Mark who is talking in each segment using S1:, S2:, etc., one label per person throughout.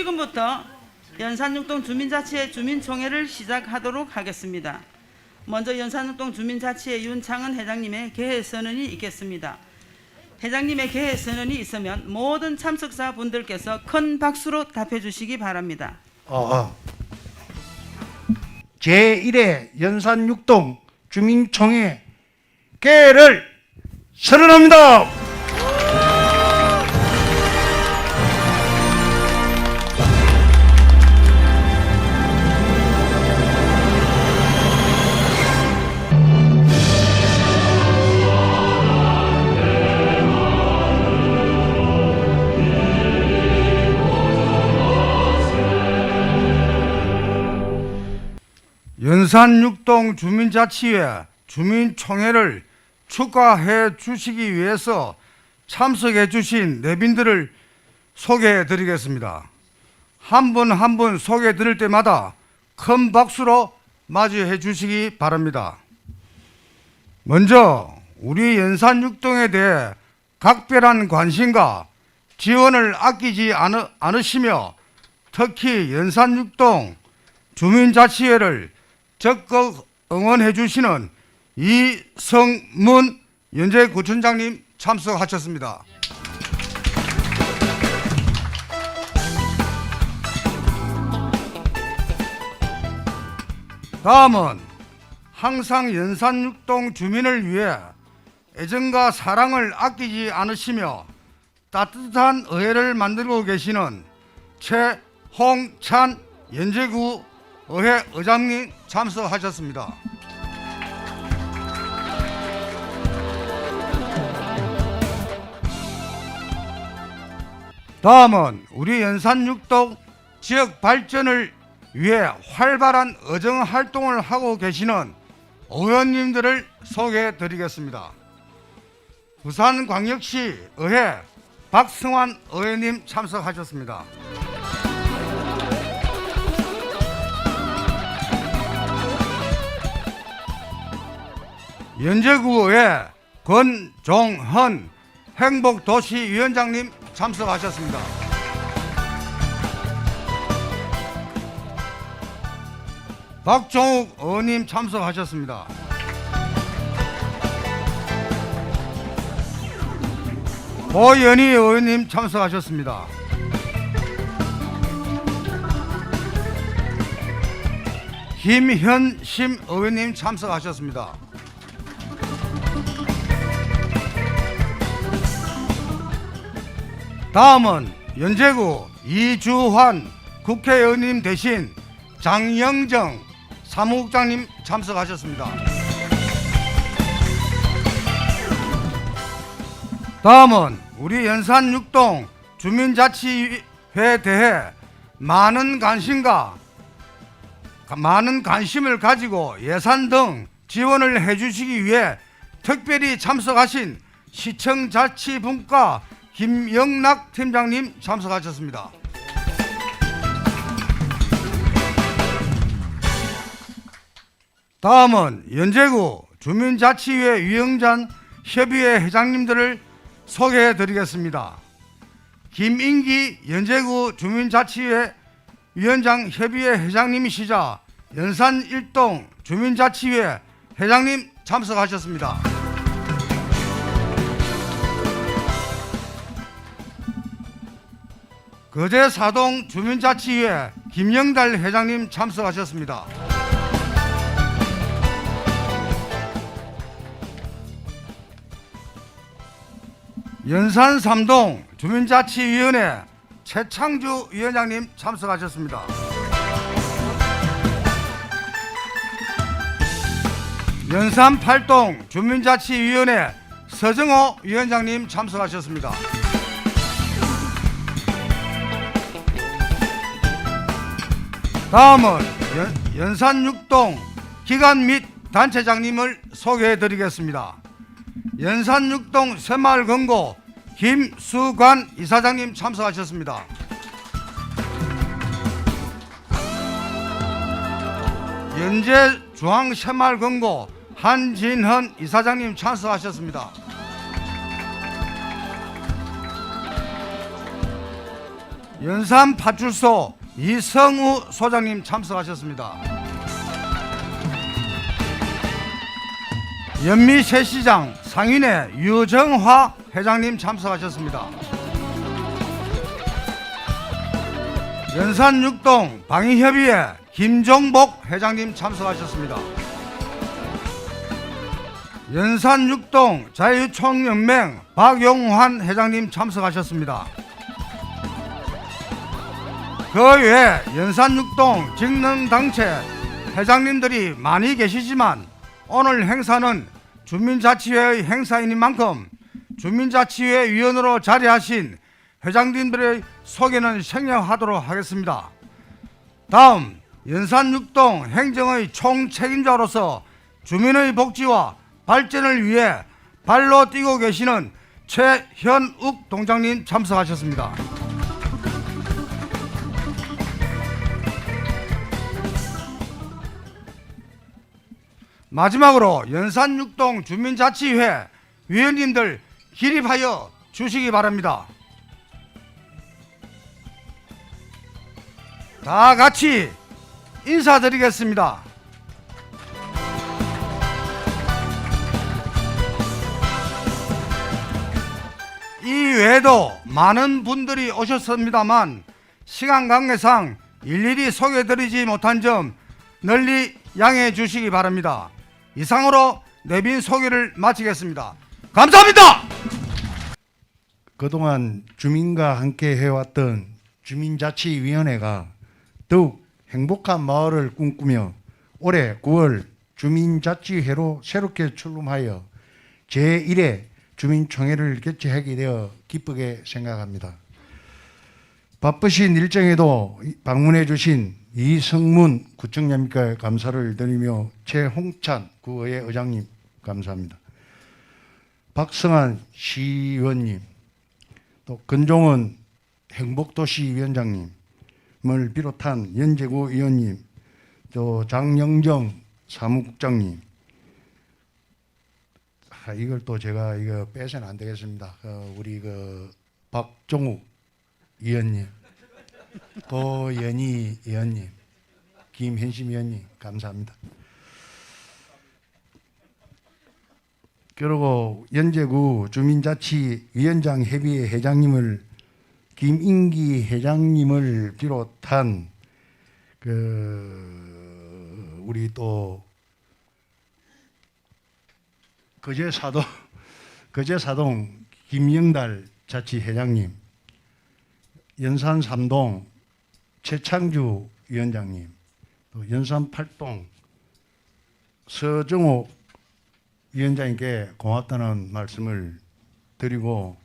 S1: 지금부터 연산육동 주민자치회 주민총회를 시작하도록 하겠습니다. 먼저 연산육동 주민자치회 윤창은 회장님의 개회 선언이 있겠습니다. 회장님의 개회 선언이 있으면 모든 참석자 분들께서 큰 박수로 답해 주시기 바랍니다.
S2: 어, 어. 제1회 연산육동 주민총회 개를 선언합니다. 연산육동 주민자치회 주민총회를 축하해 주시기 위해서 참석해 주신 내빈들을 소개해 드리겠습니다. 한 분 한 분 소개해 드릴 때마다 큰 박수로 맞이해 주시기 바랍니다. 먼저 우리 연산육동에 대해 각별한 관심과 지원을 아끼지 않으, 않으시며 특히 연산육동 주민자치회를 적극 응원해 주시는 이성문 연재구청장님 참석하셨습니다. 다음은 항상 연산육동 주민을 위해 애정과 사랑을 아끼지 않으시며 따뜻한 의회를 만들고 계시는 최홍찬 연제구 의회 의장님 참석하셨습니다. 다음은 우리 연산육동 지역 발전을 위해 활발한 의정 활동을 하고 계시는 의원님들을 소개해 드리겠습니다. 부산광역시 의회 박승환 의원님 참석하셨습니다. 연제구의 권종헌 행복도시위원장님 참석하셨습니다. 박종욱 의원님 참석하셨습니다. 고연희 의원님 참석하셨습니다. 김현심 의원님 참석하셨습니다. 다음은 연제구 이주환 국회의원님 대신 장영정 사무국장님 참석하셨습니다. 다음은 우리 연산육동 주민자치회에 대해 많은 관심과 많은 관심을 가지고 예산 등 지원을 해주시기 위해 특별히 참석하신 시청자치분과 김영락 팀장님 참석하셨습니다. 다음은 연제구 주민자치회 위영장 협의회 회장님들을 소개해 드리겠습니다. 김인기 연제구 주민자치회 위원장 협의회 회장님이시자 연산 일동 주민자치회 회장님 참석하셨습니다. 거제 사동 주민자치회 김영달 회장님 참석하셨습니다. 연산 삼동 주민자치위원회 최창주 위원장님 참석하셨습니다. 연산 팔동 주민자치위원회 서정호 위원장님 참석하셨습니다. 다음은 연, 연산 육동 기관 및 단체장님을 소개해 드리겠습니다. 연산 육동 새마을 금고 김수관 이사장님 참석하셨습니다. 연제 중앙 새마을 금고 한진헌 이사장님 참석하셨습니다. 연산 파출소 이성우 소장님 참석하셨습니다. 연미세시장 상인회 유정화 회장님 참석하셨습니다. 연산 육동 방위협의회 김종복 회장님 참석하셨습니다. 연산 육동 자유총연맹 박용환 회장님 참석하셨습니다. 그 외에 연산육동 직능단체 회장님들이 많이 계시지만 오늘 행사는 주민자치회의 행사이니 만큼 주민자치회 위원으로 자리하신 회장님들의 소개는 생략하도록 하겠습니다. 다음 연산육동 행정의 총책임자로서 주민의 복지와 발전을 위해 발로 뛰고 계시는 최현욱 동장님 참석하셨습니다. 마지막으로 연산육동 주민자치회 위원님들 기립하여 주시기 바랍니다. 다 같이 인사드리겠습니다. 이 외에도 많은 분들이 오셨습니다만 시간 관계상 일일이 소개드리지 못한 점 널리 양해해 주시기 바랍니다. 이상으로 내빈 소개를 마치겠습니다. 감사합니다.
S3: 그동안 주민과 함께 해왔던 주민자치위원회가 더욱 행복한 마을을 꿈꾸며 올해 9월 주민자치회로 새롭게 출범하여 제1회 주민총회를 개최하게 되어 기쁘게 생각합니다. 바쁘신 일정에도 방문해 주신 이성문 구청장님께 감사를 드리며 최홍찬 구의회 의장님 감사합니다. 박성한 시의원님 또 근종원 행복도시위원장님을 비롯한 연재구 의원님, 또 장영정 사무국장님, 아, 이걸 또 제가 이거 빼서는 안 되겠습니다. 어, 우리 그 박종욱 의원님, 도연희 의원님, 김현심 의원님 감사합니다. 그리고 연제구 주민자치위원장 협의회 회장님을 김인기 회장님을 비롯한 그 우리 또 거제 사동 거제 사동 김영달 자치회장님, 연산 삼동 최창주 위원장님, 또 연산 팔동 서정호 위원장님께 고맙다는 말씀을 드리고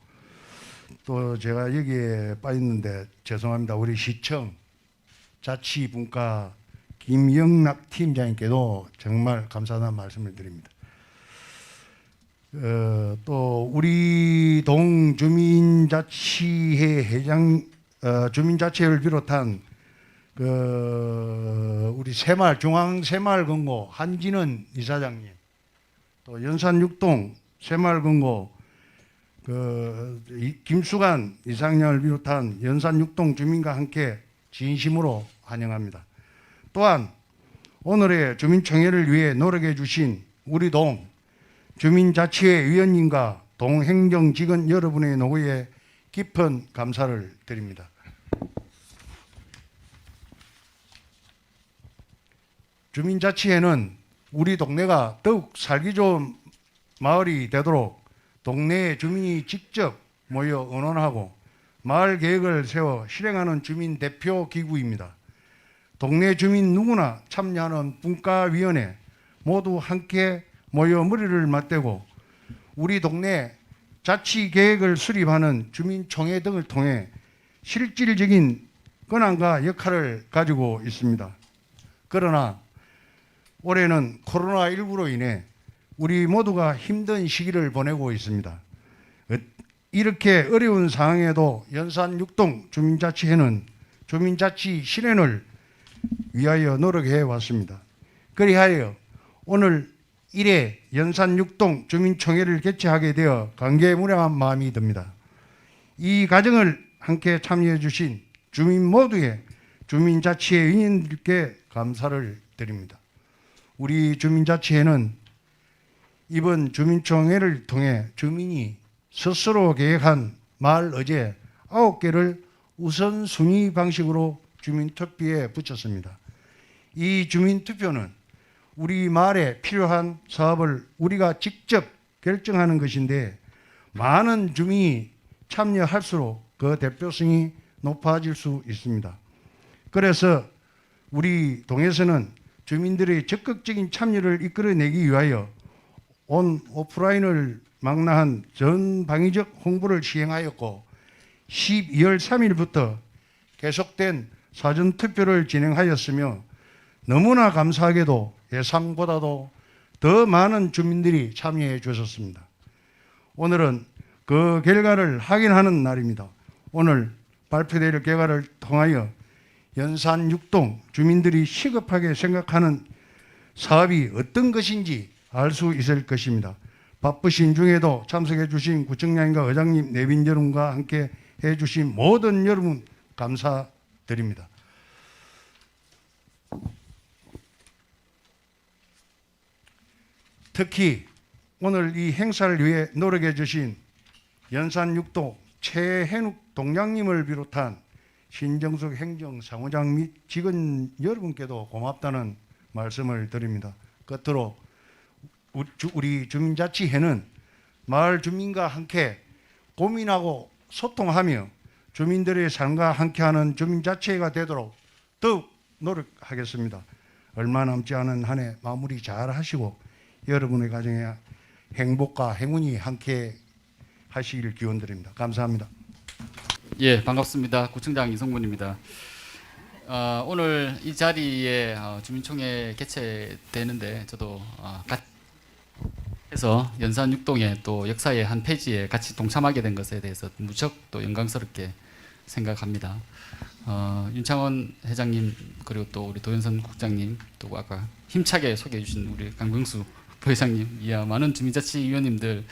S3: 또 제가 여기에 빠졌는데 죄송합니다. 우리 시청 자치분과 김영락 팀장님께도 정말 감사하다는 말씀을 드립니다. 어, 또 우리 동 주민자치회 회장 어, 주민자치회를 비롯한 그 우리 새마을 중앙 새마을 건고 한진원 이사장님 또 연산 육동 새마을 건고 그 이- 김수관 이상장을 비롯한 연산 육동 주민과 함께 진심으로 환영합니다. 또한 오늘의 주민총회를 위해 노력해 주신 우리 동 주민자치회 위원님과 동행정직원 여러분의 노고에 깊은 감사를 드립니다. 주민자치회는 우리 동네가 더욱 살기 좋은 마을이 되도록 동네의 주민이 직접 모여 의논하고 마을 계획을 세워 실행하는 주민 대표 기구입니다. 동네 주민 누구나 참여하는 분과위원회 모두 함께 모여 머리를 맞대고 우리 동네 자치 계획을 수립하는 주민총회 등을 통해 실질적인 권한과 역할을 가지고 있습니다. 그러나 올해는 코로나19로 인해 우리 모두가 힘든 시기를 보내고 있습니다. 어, 이렇게 어려운 상황에도 연산 육동 주민자치회는 주민자치 실현을 위하여 노력해 왔습니다. 그리하여 오늘 1회 연산 육동 주민총회를 개최하게 되어 감개무량한 마음이 듭니다. 이 과정을 함께 참여해 주신 주민 모두의 주민자치회 인인들께 감사를 드립니다. 우리 주민자치회는 이번 주민총회를 통해 주민이 스스로 계획한 마을 의제 9개를 우선순위 방식으로 주민투표에 붙였습니다. 이 주민투표는 우리 마을에 필요한 사업을 우리가 직접 결정하는 것인데 많은 주민이 참여할수록 그 대표성이 높아질 수 있습니다. 그래서 우리 동에서는 주민들의 적극적인 참여를 이끌어내기 위하여 온 오프라인을 망라한 전 방위적 홍보를 시행하였고 12월 3일부터 계속된 사전 투표를 진행하였으며 너무나 감사하게도 예상보다도 더 많은 주민들이 참여해 주셨습니다. 오늘은 그 결과를 확인하는 날입니다. 오늘 발표될 결과를 통하여 연산 육동 주민들이 시급하게 생각하는 사업이 어떤 것인지 알 수 있을 것입니다. 바쁘신 중에도 참석해 주신 구청장님과 의장님, 내빈 여러분과 함께 해 주신 모든 여러분 감사드립니다. 특히 오늘 이 행사를 위해 노력해 주신 연산 육도 최hen욱 동장님을 비롯한 신정숙 행정상호장 및 직원 여러분께도 고맙다는 말씀을 드립니다. 끝으로 우리 주민자치회는 마을 주민과 함께 고민하고 소통하며 주민들의 삶과 함께하는 주민자치회가 되도록 더욱 노력하겠습니다. 얼마 남지 않은 한 해 마무리 잘 하시고 여러분의 가정에 행복과 행운이 함께 하시길 기원드립니다. 감사합니다.
S4: 예, 반갑습니다. 구청장 이성문입니다. 어, 오늘 이 자리에 어, 주민총회 개최되는데 저도 어, 가, 해서 연산 육동의 또 역사의 한 페이지에 같이 동참하게 된 것에 대해서 무척 또 영광스럽게 생각합니다. 어, 윤창원 회장님 그리고 또 우리 도현선 국장님 또 아까 힘차게 소개해 주신 우리 강병수 부회장님 이하 많은 주민자치위원님들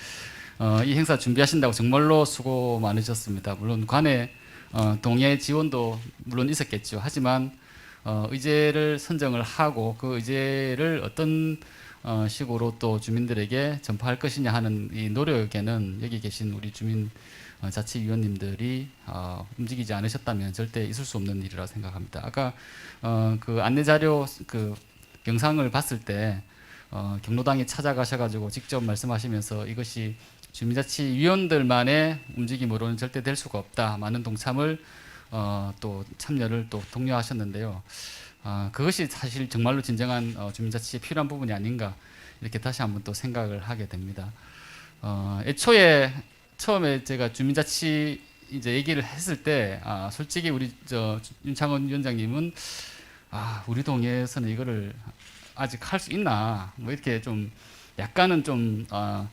S4: 어, 이 행사 준비하신다고 정말로 수고 많으셨습니다. 물론 관의 어, 동해 지원도 물론 있었겠죠. 하지만 어, 의제를 선정을 하고 그 의제를 어떤 어, 식으로 또 주민들에게 전파할 것이냐 하는 이 노력에는 여기 계신 우리 주민 어, 자치위원님들이 어, 움직이지 않으셨다면 절대 있을 수 없는 일이라 생각합니다. 아까 어, 그 안내 자료 그 영상을 봤을 때 어, 경로당에 찾아가셔가지고 직접 말씀하시면서 이것이 주민자치위원들만의 움직임으로는 절대 될 수가 없다. 많은 동참을 어, 또 참여를 또 독려하셨는데요. 아, 그것이 사실 정말로 진정한 어, 주민자치에 필요한 부분이 아닌가 이렇게 다시 한번 또 생각을 하게 됩니다. 어, 애초에 처음에 제가 주민자치 이제 얘기를 했을 때 아, 솔직히 우리 저 윤창원 위원장님은 아 우리 동에서는 이거를 아직 할 수 있나 뭐 이렇게 좀 약간은 좀 어,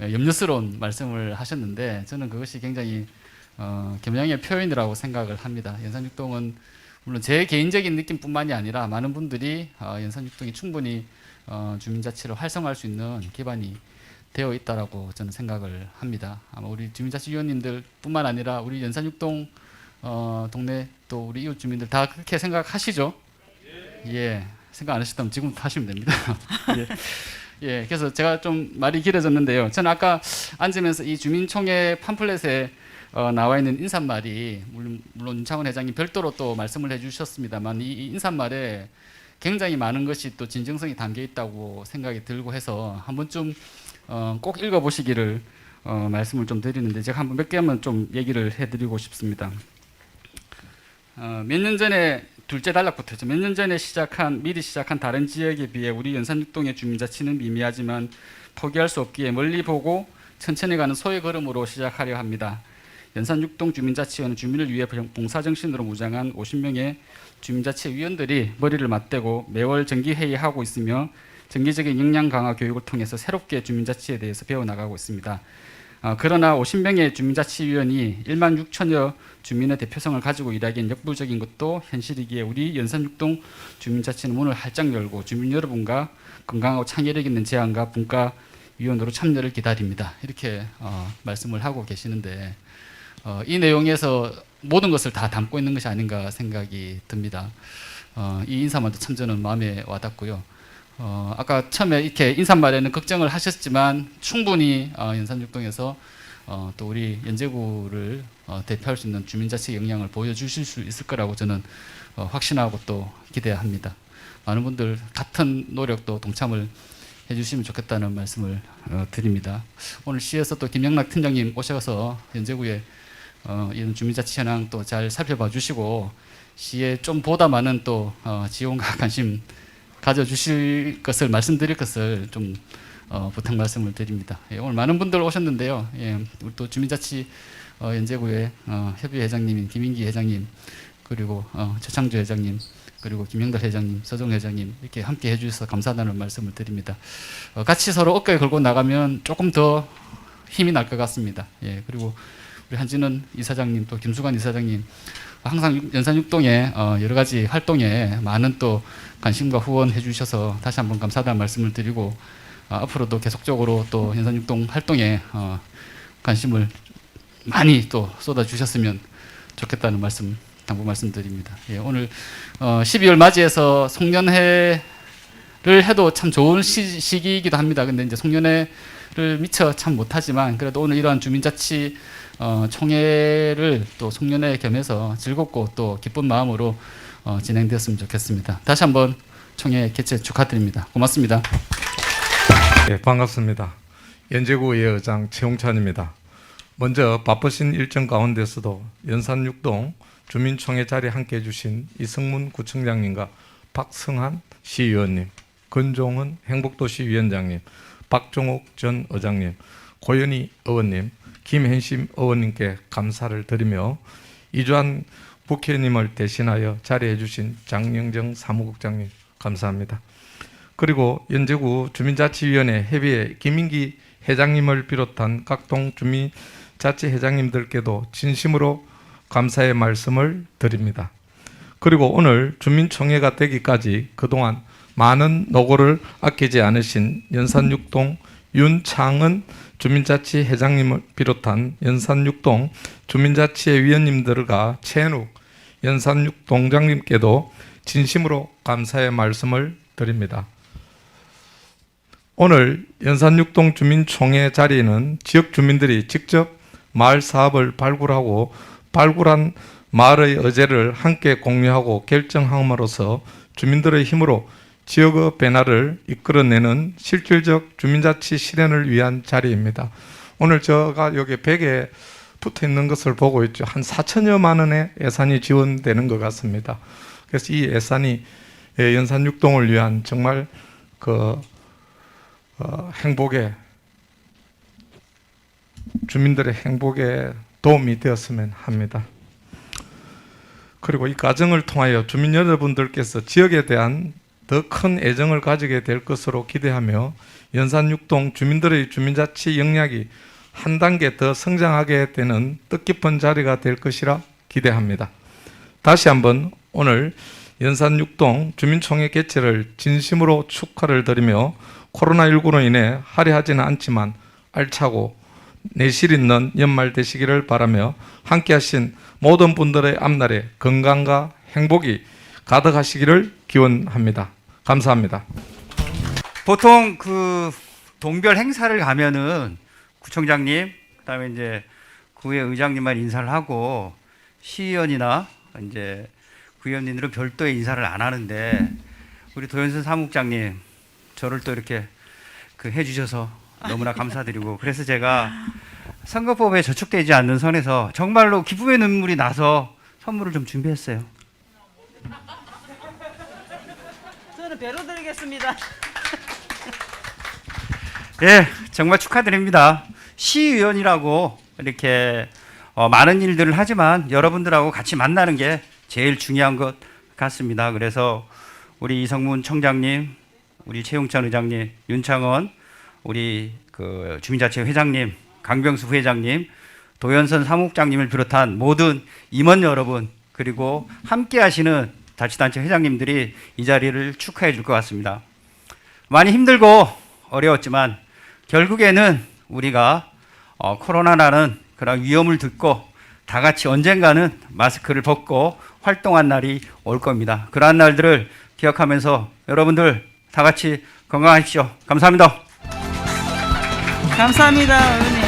S4: 염려스러운 말씀을 하셨는데 저는 그것이 굉장히 어, 겸양의 표현이라고 생각을 합니다. 연산육동은 물론 제 개인적인 느낌뿐만이 아니라 많은 분들이 어, 연산육동이 충분히 어, 주민자치를 활성화할 수 있는 기반이 되어 있다라고 저는 생각을 합니다. 아마 우리 주민자치위원님들뿐만 아니라 우리 연산육동 어, 동네 또 우리 이웃 주민들 다 그렇게 생각하시죠? 예, 생각 안 하셨다면 지금부터 하시면 됩니다. 예. 예, 그래서 제가 좀 말이 길어졌는데요. 저는 아까 앉으면서 이 주민총회 팜플렛에 어, 나와 있는 인사말이 물론, 물론 윤창원 회장님 별도로 또 말씀을 해주셨습니다만 이, 이 인사말에 굉장히 많은 것이 또 진정성이 담겨 있다고 생각이 들고 해서 한 번쯤 어, 꼭 읽어보시기를 어, 말씀을 좀 드리는데 제가 한번 몇 개만 좀 얘기를 해드리고 싶습니다. 어, 몇년 전에 둘째 단락부터죠. 몇 년 전에 시작한 미리 시작한 다른 지역에 비해 우리 연산육동의 주민자치는 미미하지만 포기할 수 없기에 멀리 보고 천천히 가는 소의 걸음으로 시작하려 합니다. 연산육동 주민자치회는 주민을 위해 봉사정신으로 무장한 50명의 주민자치 위원들이 머리를 맞대고 매월 정기회의하고 있으며 정기적인 역량 강화 교육을 통해서 새롭게 주민자치에 대해서 배워나가고 있습니다. 아, 그러나 50명의 주민자치위원이 1만 6천여 주민의 대표성을 가지고 일하기엔 역부족인 것도 현실이기에 우리 연산육동 주민자치는 문을 활짝 열고 주민 여러분과 건강하고 창의력 있는 제안과 분과 위원으로 참여를 기다립니다. 이렇게 어, 말씀을 하고 계시는데 어, 이 내용에서 모든 것을 다 담고 있는 것이 아닌가 생각이 듭니다. 어, 이 인사말도 참 저는 마음에 와닿고요. 어, 아까 처음에 이렇게 인사말에는 걱정을 하셨지만 충분히 어, 연산육동에서 어, 또 우리 연제구를 어, 대표할 수 있는 주민자치 역량을 보여주실 수 있을 거라고 저는 어, 확신하고 또 기대합니다. 많은 분들 같은 노력도 동참을 해주시면 좋겠다는 말씀을 어, 드립니다. 오늘 시에서 또 김영락 팀장님 오셔서 연제구에 어, 이런 주민자치 현황 또 잘 살펴봐 주시고 시에 좀 보다 많은 또 어, 지원과 관심 가져주실 것을 말씀드릴 것을 좀 어, 부탁 말씀을 드립니다. 예, 오늘 많은 분들 오셨는데요. 예, 우리 또 주민자치 어, 연제구의 어, 협의 회장님인 김인기 회장님 그리고 어, 최창주 회장님 그리고 김영달 회장님, 서정 회장님 이렇게 함께 해주셔서 감사하다는 말씀을 드립니다. 어, 같이 서로 어깨에 걸고 나가면 조금 더 힘이 날 것 같습니다. 예, 그리고 우리 한진은 이사장님 또 김수관 이사장님 항상 육- 연산육동의 어, 여러 가지 활동에 많은 또 관심과 후원해 주셔서 다시 한번 감사하다는 말씀을 드리고 어, 앞으로도 계속적으로 또 연산육동 활동에 어, 관심을 많이 또 쏟아 주셨으면 좋겠다는 말씀 당부 말씀드립니다. 예, 오늘 어, 12월 맞이해서 송년회를 해도 참 좋은 시, 시기이기도 합니다. 근데 이제 송년회를 미처 참 못하지만 그래도 오늘 이러한 주민자치 어, 총회를 또 송년회 겸해서 즐겁고 또 기쁜 마음으로 어, 진행되었으면 좋겠습니다. 다시 한번 총회 개최 축하드립니다. 고맙습니다.
S5: 예, 반갑습니다. 연제구의 의장 최홍찬입니다. 먼저 바쁘신 일정 가운데서도 연산육동 주민총회 자리에 함께 해 주신 이승문 구청장님과 박승한 시의원님, 근종은 행복도시위원장님, 박종욱 전 의장님, 고현희 의원님, 김현심 의원님께 감사를 드리며 이주한 국회의원님을 대신하여 자리해 주신 장영정 사무국장님 감사합니다. 그리고 연제구 주민자치위원회 협의회 김인기 회장님을 비롯한 각동 주민자치 회장님들께도 진심으로 감사의 말씀을 드립니다. 그리고 오늘 주민총회가 되기까지 그동안 많은 노고를 아끼지 않으신 연산육동 윤창은 주민자치 회장님을 비롯한 연산육동 주민자치회 위원님들과 최현욱 연산육 동장님께도 진심으로 감사의 말씀을 드립니다. 오늘 연산육동 주민총회 자리에는 지역 주민들이 직접 마을 사업을 발굴하고 발굴한 마을의 의제를 함께 공유하고 결정함으로써 주민들의 힘으로 지역의 변화를 이끌어내는 실질적 주민자치 실현을 위한 자리입니다. 오늘 제가 여기 벽에 붙어 있는 것을 보고 있죠. 한 4천여만 원의 예산이 지원되는 것 같습니다. 그래서 이 예산이 예, 연산 육동을 위한 정말 그 어, 행복에 주민들의 행복에 도움이 되었으면 합니다. 그리고 이 과정을 통하여 주민 여러분들께서 지역에 대한 더 큰 애정을 가지게 될 것으로 기대하며 연산육동 주민들의 주민자치 역량이 한 단계 더 성장하게 되는 뜻깊은 자리가 될 것이라 기대합니다. 다시 한번 오늘 연산육동 주민총회 개최를 진심으로 축하를 드리며 코로나19로 인해 화려하지는 않지만 알차고 내실 있는 연말 되시기를 바라며 함께 하신 모든 분들의 앞날에 건강과 행복이 가득하시기를 기원합니다. 감사합니다.
S6: 보통 그 동별 행사를 가면은 구청장님, 그다음에 이제 구의 의장님만 인사를 하고 시의원이나 이제 구의원님들은 별도의 인사를 안 하는데 우리 도현선 사무국장님 저를 또 이렇게 그 해주셔서 너무나 감사드리고 그래서 제가 선거법에 저촉되지 않는 선에서 정말로 기쁨의 눈물이 나서 선물을 좀 준비했어요.
S1: 배로 드리겠습니다.
S6: 예, 정말 축하드립니다. 시의원이라고 이렇게 어, 많은 일들을 하지만 여러분들하고 같이 만나는 게 제일 중요한 것 같습니다. 그래서 우리 이성문 청장님, 우리 최용찬 의장님, 윤창원, 우리 그 주민자치 회장님, 강병수 부회장님, 도현선 사무국장님을 비롯한 모든 임원 여러분 그리고 함께 하시는 자치단체 회장님들이 이 자리를 축하해 줄 것 같습니다. 많이 힘들고 어려웠지만 결국에는 우리가 어, 코로나라는 그런 위험을 듣고 다 같이 언젠가는 마스크를 벗고 활동한 날이 올 겁니다. 그러한 날들을 기억하면서 여러분들 다 같이 건강하십시오. 감사합니다.
S1: 감사합니다.